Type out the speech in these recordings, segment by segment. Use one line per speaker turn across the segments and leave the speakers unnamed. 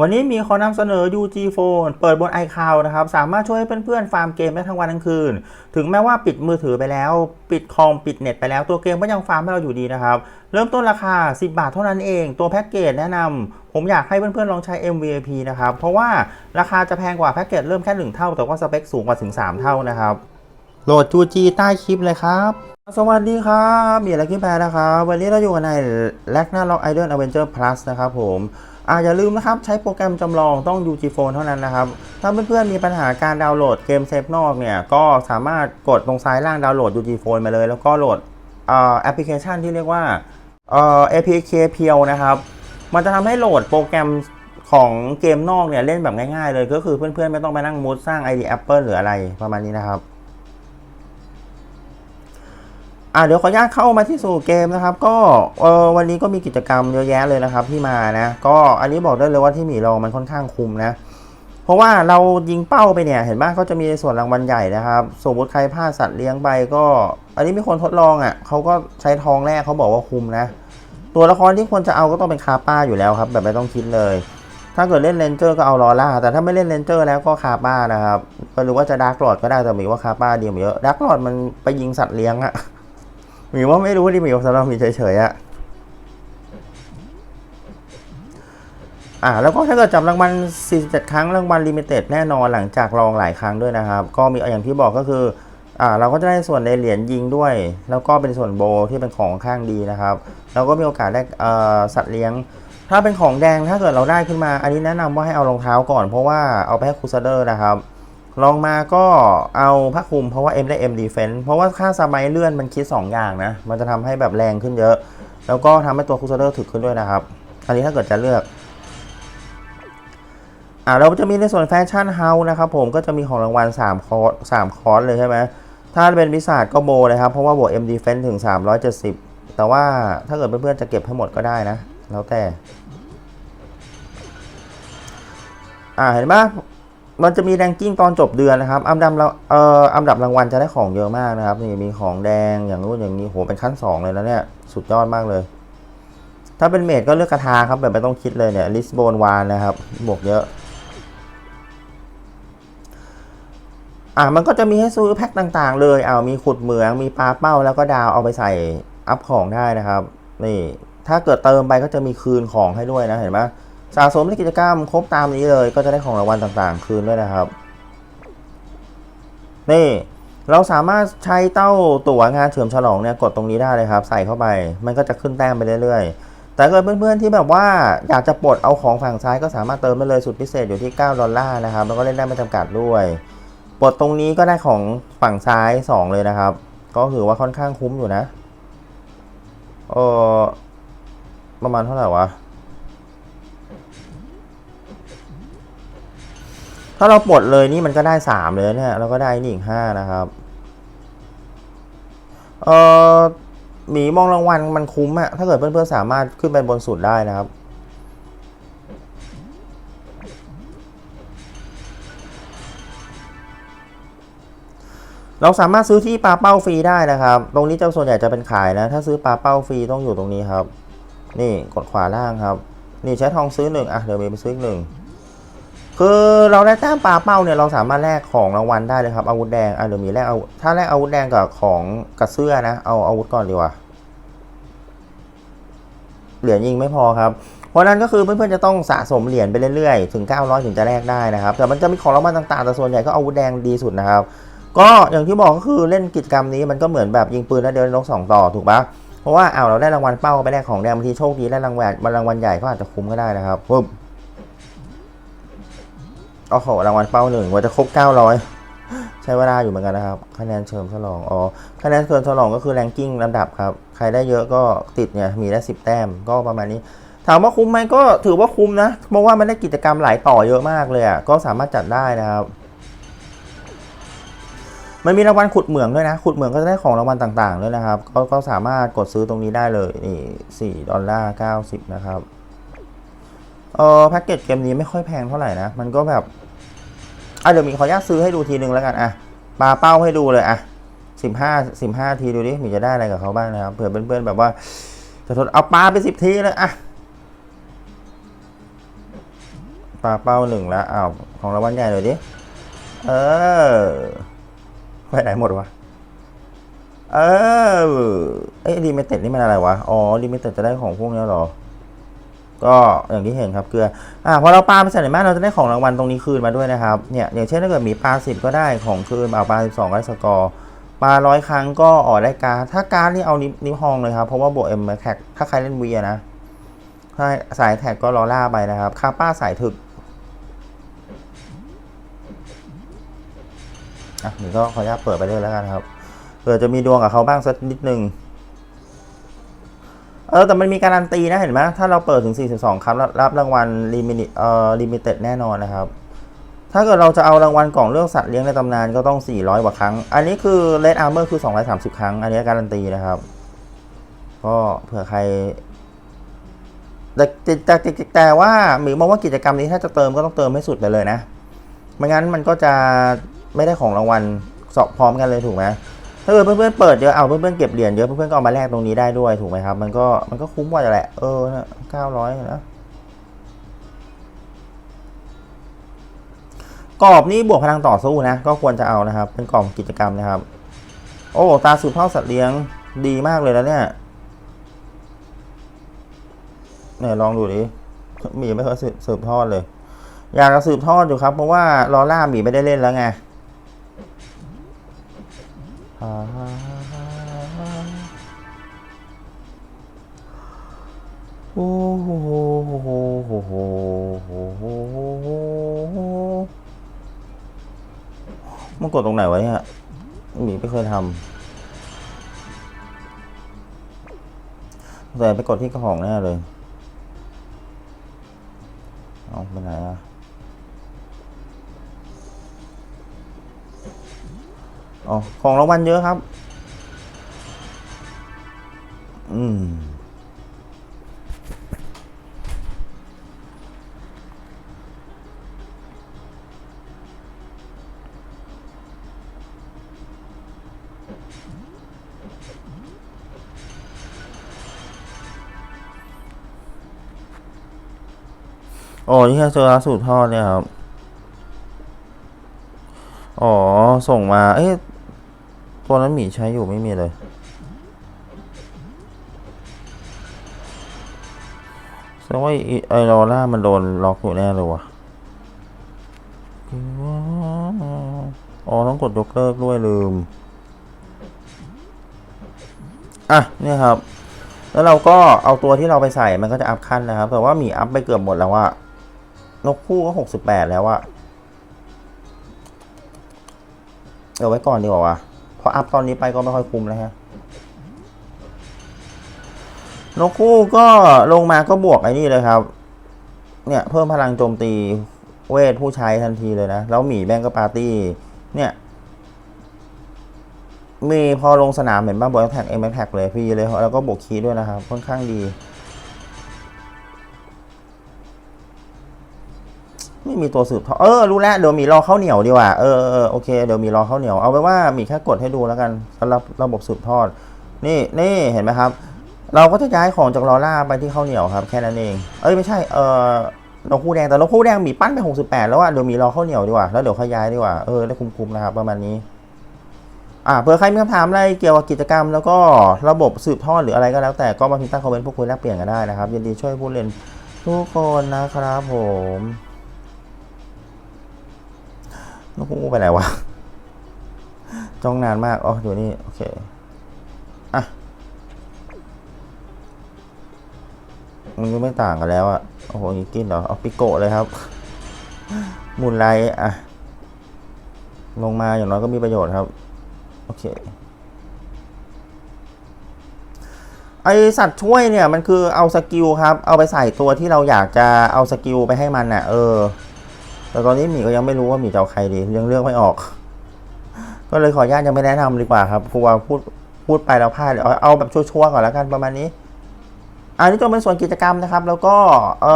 วันนี้มีขอนำเสนอ UG Phone เปิดบน iCloud นะครับ สามารถช่วยให้เพื่อนๆ ฟาร์มเกมได้ทั้งวันทั้งคืน ถึงแม้ว่าปิดมือถือไปแล้ว ปิดคอมปิดเน็ตไปแล้วตัวเกมก็ยังฟาร์มให้เราอยู่ดีนะครับ เริ่มต้นราคา 10 บาทเท่านั้นเอง ตัวแพ็กเกจแนะนำผมอยากให้เพื่อนๆ ลองใช้ MVP นะครับ เพราะว่าราคาจะแพงกว่าแพ็กเกจเริ่มแค่ 1 เท่า แต่ว่าสเปคสูงกว่าถึง 3 เท่านะครับโหลด UG ใต้คลิปเลยครับสวัสดีครับมีอะไรขึ้นแปลนะครับวันนี้เราอยู่กันใน l a g n a r o c k Idol Adventure Plus นะครับผม อ่าอย่าลืมนะครับ ใช้โปรแกรมจำลองต้อง UG Phone เท่านั้นนะครับ ถ้าเพื่อนๆมีปัญหาการดาวน์โหลดเกมเซฟนอกเนี่ย ก็สามารถกดตรงซ้ายล่างดาวน์โหลด UG Phone มาเลย แล้วก็โหลดแอปพลิเคชันที่เรียกว่าเอ่อ APK เพียวนะครับ มันจะทำให้โหลดโปรแกรมของเกมนอกเนี่ยเล่นแบบง่ายๆเลย ก็คือเพื่อนๆไม่ต้องไปนั่งมุดสร้าง ID Apple หรืออะไรประมาณนี้นะครับ อ่าเดี๋ยวขออนุญาตเข้ามาที่สู่เกมนะครับ ก็เออวันนี้ก็มีกิจกรรมเยอะแยะเลยนะครับที่มานะ ก็อันนี้บอกได้เลยว่าที่หมีรองมันค่อนข้างคุมนะ เพราะว่าเรายิงเป้าไปเนี่ยเห็นไหมเขาจะมีส่วนรางวัลใหญ่นะครับสมมติใครพลาดสัตว์เลี้ยงไปก็ อันนี้มีคนทดลองอะเขาก็ใช้ทองแรกเขาบอกว่าคุมนะ ตัวละครที่ควรจะเอาก็ต้องเป็นคาป้าอยู่แล้วครับ แบบไม่ต้องคิดเลย ถ้าเกิดเล่นเลนเจอร์ก็เอาลอล่าแต่ถ้าไม่เล่นเลนเจอร์แล้วก็คาป้านะครับหรือว่าจะดาร์กหลอดก็ได้แต่หมีว่าคาป้าดีกว่าเยอะดาร์กหลอดมันไปยิงสัตว์เลี้ยงอะ หมีว่าไม่รู้ดิหมีสำหรับหมีเฉยๆอะอ่าแล้วก็ถ้าเกิดจับรางวัล 47 ครั้งรางวัลลิมิเต็ดแน่นอนหลังจากลองหลายครั้งด้วยนะครับ ก็มีอย่างที่บอกก็คืออ่าเราก็จะได้ส่วนในเหรียญยิงด้วย แล้วก็เป็นส่วนโบที่เป็นของข้างดีนะครับ แล้วก็มีโอกาสได้เอ่อสัตว์เลี้ยง ถ้าเป็นของแดงถ้าเกิดเราได้ขึ้นมา อันนี้แนะนำว่าให้เอารองเท้าก่อนเพราะว่าเอาไปให้ครูซเดอร์นะครับ ลองมาก็เอาผ้าคลุมเพราะว่า M ได้ M Defense เพราะว่าค่าสมัยเลื่อนมันคิด 2 อย่างนะ มันจะทำให้แบบแรงขึ้นเยอะ แล้วก็ทำให้ตัวคูเดอร์ถึกขึ้นด้วยนะครับ อันนี้ถ้าเกิดจะเลือกอ่าเราจะมีในส่วนแฟชั่นเฮาส์นะครับผมก็จะมีของรางวัล 3 คอร์ส3คอร์สเลยใช่ไหมถ้าเป็นวิสาดก็โบเลยครับ เพราะว่าบวก M Defense ถึง 370 แต่ว่าถ้าเกิดเพื่อนๆจะเก็บให้หมดก็ได้นะ แล้วแต่อ่าเห็นไห มันจะมีแรงกิ้งตอนจบเดือนนะครับ อันดับเราเอ่ออันดับรางวัลจะได้ของเยอะมากนะครับ นี่มีของแดงอย่างนู้นอย่างนี้โหเป็นขั้นสองเลยแล้วเนี่ย สุดยอดมากเลย ถ้าเป็นเมดก็เลือกกระทาครับแบบไม่ต้องคิดเลยเนี่ย ลิสโบนวานนะครับ บวกเยอะ อ่ามันก็จะมีให้ซื้อแพ็คต่างๆ เลยเอามีขุดเหมือง มีปลาเป้าแล้วก็ดาวเอาไปใส่อัพของได้นะครับ นี่ ถ้าเกิดเติมไปก็จะมีคืนของให้ด้วยนะเห็นไหม สะสมในกิจกรรมครบตามนี้เลยก็จะได้ของรางวัลต่างๆ คืนด้วยนะครับ นี่เราสามารถใช้เต้าตั๋วงานเฉลิมฉลองเนี่ยกดตรงนี้ได้เลยครับ ใส่เข้าไป มันก็จะขึ้นแต้มไปเรื่อยๆ แต่เกิดเพื่อนๆที่แบบว่าอยากจะปลดเอาของฝั่งซ้ายก็สามารถเติมได้เลยสุดพิเศษอยู่ที่ 9 ดอลลาร์นะครับ แล้วก็เล่นได้ไม่จำกัดด้วย ปลดตรงนี้ก็ได้ของฝั่งซ้าย 2 เลยนะครับ ก็ถือว่าค่อนข้างคุ้มอยู่นะเออประมาณเท่าไหร่วะ ถ้าเราปลดเลยนี่มันก็ได้สามเลยเนี่ยแล้วก็ได้นี่อีกห้านะครับ เออหมีมองรางวัลมันคุ้มอะถ้าเกิดเพื่อนๆสามารถขึ้นไปบนสุดได้นะครับเราสามารถซื้อที่ปลาเป้าฟรีได้นะครับ ตรงนี้เจ้าส่วนใหญ่จะเป็นขายนะ ถ้าซื้อปลาเป้าฟรีต้องอยู่ตรงนี้ครับ นี่กดขวาล่างครับ นี่ใช้ทองซื้อหนึ่งอะเดี๋ยวมีไปซื้ออีกหนึ่ง คือเราได้แต้มปลาเป้าเนี่ยเราสามารถแลกของรางวัลได้เลยครับอาวุธแดงอะเดี๋ยวมีแลกเอาถ้าแลกอาวุธแดงกับของกับเสื้อนะเอาอาวุธก่อนดีกว่าเหรียญยิงไม่พอครับเพราะนั้นก็คือเพื่อนๆจะต้องสะสมเหรียญไปเรื่อยๆ ถึง 900 ถึงจะแลกได้นะครับ แต่มันจะมีของรางวัลต่างๆ แต่ส่วนใหญ่ก็อาวุธแดงดีสุดนะครับ ก็อย่างที่บอกก็คือเล่นกิจกรรมนี้มันก็เหมือนแบบยิงปืนแล้วเดียวนกสองต่อถูกปะเพราะว่าเอาเราได้รางวัลเป้าไปแลกของแดงบางทีโชคดีได้รางวัลรางวัลใหญ่ก็อาจจะคุ้มก็ได้นะครับปึ๊บ โอ้โหรางวัลเป้าหนึ่งว่าจะครบ 900 ใช้เวลาอยู่เหมือนกันนะครับ คะแนนเฉลิมฉลอง อ๋อ คะแนนเฉลิมฉลองก็คือแรงกิ้งลำดับครับ ใครได้เยอะก็ติดเนี่ย มีได้ 10 แต้ม ก็ประมาณนี้ ถามว่าคุ้มไหมก็ถือว่าคุ้มนะ เพราะว่ามันได้กิจกรรมหลายต่อเยอะมากเลยอะ ก็สามารถจัดได้นะครับมันมีรางวัลขุดเหมืองด้วยนะ ขุดเหมืองก็จะได้ของรางวัลต่างๆด้วยนะครับ ก็ก็สามารถกดซื้อตรงนี้ได้เลย นี่4ดอลลาร์90 นะครับ เออแพ็กเกจเกมนี้ไม่ค่อยแพงเท่าไหร่นะ มันก็แบบอะเดี๋ยวมีขออนุญาตซื้อให้ดูทีนึงแล้วกันอะปลาเป้าให้ดูเลยอะสิบห้าสิบห้าทีดูดิมีจะได้อะไรกับเขาบ้างนะครับเผื่อเพื่อนๆแบบว่าจะทดเอาปลาไปสิบทีเลยอะปลาเป้าหนึ่งแล้วอ้าวของรางวัลใหญ่เลยดิเออไปไหนหมดวะเออเอ้ดีเมเต็ดนี่มันอะไรวะ อ๋อดีเมเต็ดจะได้ของพวกนี้หรอ ก็อย่างที่เห็นครับเกลืออ่าพอเราปลาไปใส่ในบ้านเราจะได้ของรางวัลตรงนี้คืนมาด้วยนะครับเนี่ยอย่างเช่นถ้าเกิดมีปลาสิบก็ได้ของคืนเอาปลาสิบสองก็ได้สกอร์ปลาร้อยครั้งก็ออกได้การถ้าการดนี่เอานิวนิ้วฮองเลยครับเพราะว่าบวกเอ็มแท็กถ้าใครเล่นเวียนะถ้าสายแท็กก็รอล่าไปนะครับคาป้าสายถึกอะนี่ก็ขออนุญาตเปิดไปเลยแล้วกันครับเผื่อจะมีดวงกับเขาบ้างสักนิดนึง เออแต่มันมีการันตีนะเห็นไหมถ้าเราเปิดถึง 42ครับรับ รับรางวัลลิมิเอ่อลิมิเต็ดแน่นอนนะครับ ถ้าเกิดเราจะเอารางวัลกล่องเรื่องสัตว์เลี้ยงในตำนานก็ต้อง 400 กว่าครั้ง อันนี้คือเลดอาร์เมอร์คือ 230 ครั้ง อันนี้การันตีนะครับ ก็เผื่อใครแต่แต่แต่แต่แต่ว่าหมีมองว่ากิจกรรมนี้ถ้าจะเติมก็ต้องเติมให้สุดไปเลยนะ ไม่งั้นมันก็จะไม่ได้ของรางวัลสอบพร้อมกันเลยถูกไหม ถ้าเกิดเพื่อนๆเปิดเยอะเอาเพื่อนๆเก็บเหรียญเยอะเพื่อนๆก็เอามาแลกตรงนี้ได้ด้วยถูกไหมครับ มันก็มันก็คุ้มกว่าแหละ เออเก้าร้อยนะกรอบนี่บวกพลังต่อสู้นะ ก็ควรจะเอานะครับ เป็นกรอบกิจกรรมนะครับ โอ้ตาสืบทอดสัตว์เลี้ยงดีมากเลยแล้วเนี่ยเนี่ยลองดูดิหมีไม่เคยสืบสืบทอดเลย อยากจะสืบทอดอยู่ครับ เพราะว่าลอล่าหมีไม่ได้เล่นแล้วไง โอ้โหโหโหโหโหโหโหมันกดตรงไหนไวะเนี่ยหมีไม่เคยทำแต่ไปกดที่กระของแน่เลย เอาไปไหนอะ อ๋อ ของรางวัลเยอะครับ อืมโอ้นี่แค่เจอราสูตรทอดเนี่ยครับ อ๋อ ส่งมา เอ๊ะ ตัวนั้นหมีใช้อยู่ไม่มีเลย แสดงว่าไอ้ไอล่ามันโดนล็อกอยู่แน่เลยวะอ๋อ ต้องกดยกเลิกด้วยลืม อะ เนี่ยครับ แล้วเราก็เอาตัวที่เราไปใส่มันก็จะอัพขั้นนะครับ แต่ว่าหมีอัพไปเกือบหมดแล้วอะนกคู่ก็หกสิบแปดแล้วอะเอาไว้ก่อนดีกว่าวะ พราะอัพตอนนี้ไปก็ไม่ค่อยคุ้มแล้วฮะนกคู่ก็ลงมาก็บวกไอ้นี่เลยครับ เนี่ยเพิ่มพลังโจมตีเวทผู้ใช้ทันทีเลยนะ แล้วหมีแม่งก็ปาร์ตี้ เนี่ย มีพอลงสนามเห็นบ้างบวกแท็กเอ็มแท็กเลยฟรีเลย แล้วก็บวกคีด้วยนะครับ ค่อนข้างดี ไม่มีตัวสืบทอดเออรู้แล้วเดี๋ยวมีรอข้าวเหนียวดีกว่าเออเออโอเคเดี๋ยวมีรอข้าวเหนียวเอาไว้ว่ามีแค่กดให้ดูแล้วกันสำหรับระบบสืบทอด นี่นี่เห็นไหมครับ เราก็จะย้ายของจากลอล่าไปที่ข้าวเหนียวครับ แค่นั้นเองเอ้ยไม่ใช่เออนกคู่แดงแต่นกคู่แดงมีปั้นไปหกสิบแปดแล้วอะเดี๋ยวมีรอข้าวเหนียวดีกว่าแล้วเดี๋ยวค่อยย้ายดีกว่าเออได้คุ้มๆนะครับประมาณนี้อ่าเผื่อใครมีคำถามอะไรเกี่ยวกับกิจกรรม แล้วก็ระบบสืบทอดหรืออะไรก็แล้วแต่ก็มาพิมพ์ใต้คอมเมนต์พวกคุยแลกเปลี่ยนกันได้นะครับยินดีช่วยผู้เล่นทุกคนนะครับผม นกฮูกไปไหนวะจ้องนานมาก อ๋อ อยู่นี่ โอเค อะ มันก็ไม่ต่างกันแล้วอะโอ้โหนี่กินเหรอ เอาปิโกะเลยครับ มูลไลท์อะ ลงมาอย่างน้อยก็มีประโยชน์ครับ โอเค ไอสัตว์ช่วยเนี่ย มันคือเอาสกิลครับ เอาไปใส่ตัวที่เราอยากจะเอาสกิลไปให้มันน่ะ เออ แต่ตอนนี้หมีก็ยังไม่รู้ว่าหมีจะเอาใครดียังเลือกไม่ออก ก็เลยขออนุญาตยังไม่แนะนำดีกว่าครับกลัวพูดพูดไปแล้วพลาดเดี๋ยวเอาเอาแบบชัวร์ๆก่อนแล้วกันประมาณนี้ อันนี้ตัวเป็นส่วนกิจกรรมนะครับ แล้วก็เอ่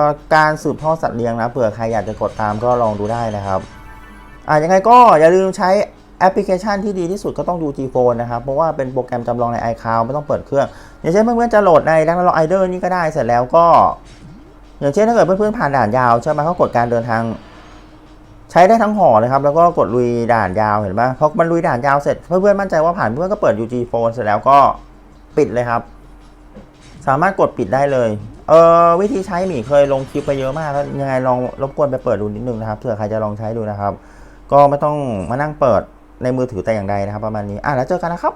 อการสืบทอดสัตว์เลี้ยงนะเผื่อใครอยากจะกดตามก็ลองดูได้นะครับอ่ายังไงก็อย่าลืมใช้แอปพลิเคชันที่ดีที่สุดก็ต้องดู G Phone นะครับ เพราะว่าเป็นโปรแกรมจำลองใน iCloud ไม่ต้องเปิดเครื่อง อย่างเช่นเพื่อนๆจะโหลดในดังนั้นเราไอเดอร์นี่ก็ได้เสร็จแล้วก็ อย่างเช่นถ้าเกิดเพื่อนๆผ่านด่านยาวใช่ไหมเขากดการเดินทาง ใช้ได้ทั้งห่อเลยครับ แล้วก็กดลุยด่านยาวเห็นไหมพอมันลุยด่านยาวเสร็จเพื่อนๆมั่นใจว่าผ่านเพื่อนก็เปิด UG Phone เสร็จแล้วก็ปิดเลยครับ สามารถกดปิดได้เลยเออวิธีใช้หมีเคยลงคลิปไปเยอะมากยังไงลองรบกวนไปเปิดดูนิดนึงนะครับเผื่อใครจะลองใช้ดูนะครับ ก็ไม่ต้องมานั่งเปิดในมือถือแต่อย่างใดนะครับ ประมาณนี้อะแล้วเจอกันนะครับ